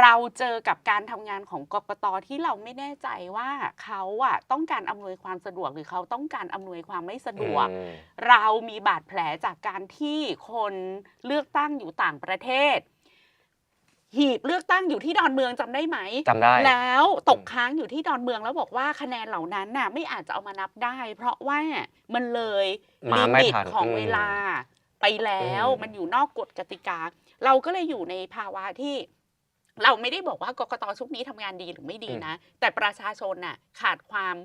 เราเจอกับการทำงานของกกตที่เราไม่แน่ใจว่าเขาอะต้องการอำนวยความสะดวกหรือเขาต้องการอำนวยความไม่สะดวก อืม เรามีบาดแผลจากการที่คนเลือกตั้งอยู่ต่างประเทศ หีบเลือกตั้งอยู่ที่ดอนเมืองจำได้ไหม จำได้ แล้วตกค้างอยู่ที่ดอนเมืองแล้วบอกว่าคะแนนเหล่านั้นน่ะไม่อาจจะเอามานับได้ เพราะว่ามันเลยมาลิไม่มิตทันของอืมเวลาไปแล้ว อืม มันอยู่นอกกฎกติกา เราก็เลยอยู่ในภาวะที่ เราไม่ได้บอกว่ากกตชุดนี้ทำงานดีหรือไม่ดีนะ แต่ประชาชนน่ะขาดความ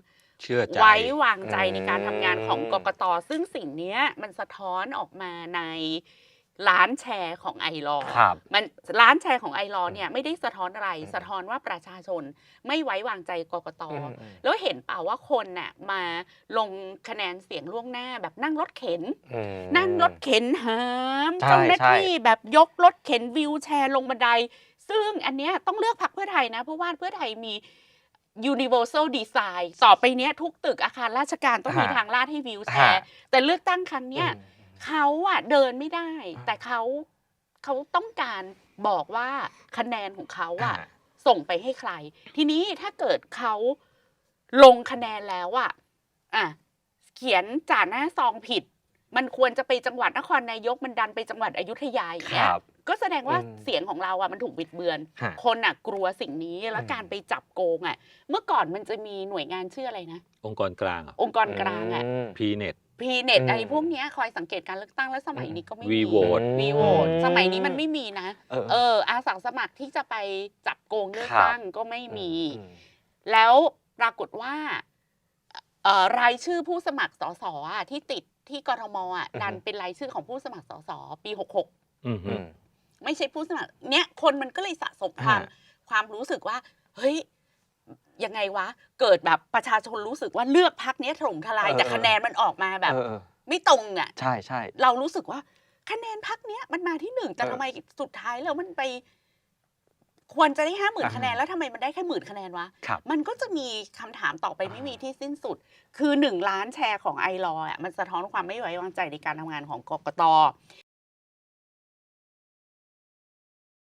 เชื่อใจไว้วางใจอืมในการทำงานของกกตซึ่งสิ่งเนี้ยมันสะท้อนออกมาในร้านแชร์ของไอรอครับมันร้านแชร์ของไอรอว์เนี่ยไม่ได้สะท้อนอะไร สะท้อนว่าประชาชนไม่ไว้วางใจกกตอืมอืมแล้วเห็นเปล่าว่าคนน่ะมาลงคะแนนเสียงล่วงหน้าแบบนั่งรถเข็นอืมนั่งรถเข็นหามใช่เจ้าหน้าใช่ที่แบบยกรถเข็นวิวแชร์ลงบันได ซึ่งอันเนี้ยต้องเลือกพรรคเพื่อไทยนะ เพราะว่าเพื่อไทยมี universal design ต่อไปเนี้ยทุกตึกอาคารราชการต้องมีฮะทางลาดให้วิวแชฮะร์แต่เลือกตั้งครั้งเนี้ยอืมเขาอะเดินไม่ได้อ่าแต่เขาเขาต้องการบอกว่าคะแนนของเขาอะอ่า ส่งไปให้ใคร ทีนี้ถ้าเกิดเขาลงคะแนนแล้วอะอะเขียนจ่าหน้าซองผิด มันควรจะไปจังหวัดนครนายกมันดันไปจังหวัดอยุธยาอย่างคเงี้ยรับ ก็แสดงว่าอืมเสียงของเราอะมันถูกบิดเบือน ฮะ คนอะกลัวสิ่งนี้แล้วอืมการไปจับโกงอะเมื่อก่อนมันจะมีหน่วยงานชื่ออะไรนะ องค์กรกลางอะองค์กรกลางอะม พีเน็ต พีเน็ตอืม อะไรพวกเนี้ยคอยสังเกตการเลือกตั้งแล้วสมัยนี้ก็ไม่มีวีโหวต วีโหวตสมัยนี้มันไม่มีนะ เออเอออาสาสมัครที่จะไปจับโกงเลือกครับตั้งก็ไม่มี อืม แล้วปรากฏว่าเอ่อ รายชื่อผู้สมัครสสอะที่ติดที่กทมอะอือฮึดันเป็นรายชื่อของผู้สมัครสสปี66อืมอืมไม่ใช่ผู้สมัคร เนี้ยคนมันก็เลยสะสมความฮะความรู้สึกว่า เฮ้ยยังไงวะ เกิดแบบประชาชนรู้สึกว่าเลือกพักนี้ยถล่มทลายเออแต่คะแนนมันออกมาแบบเออเออไม่ตรงอะ ใช่ใช่เรารู้สึกว่า คะแนนพักเนี้ยมันมาที่หนึ่งแต่เออทำไมสุดท้ายแล้วมันไป ควรจะได้ห้าหมื่นอ่าคะแนนแล้วทำไมมันได้แค่หมื่นคะแนนวะครับมันก็จะมีคำถามต่อไปอ่าไม่มีที่สิ้นสุด คือหนึ่งล้านแชร์ของไอรออะมันสะท้อนความไม่ไว้วางใจในการทำงานของกกต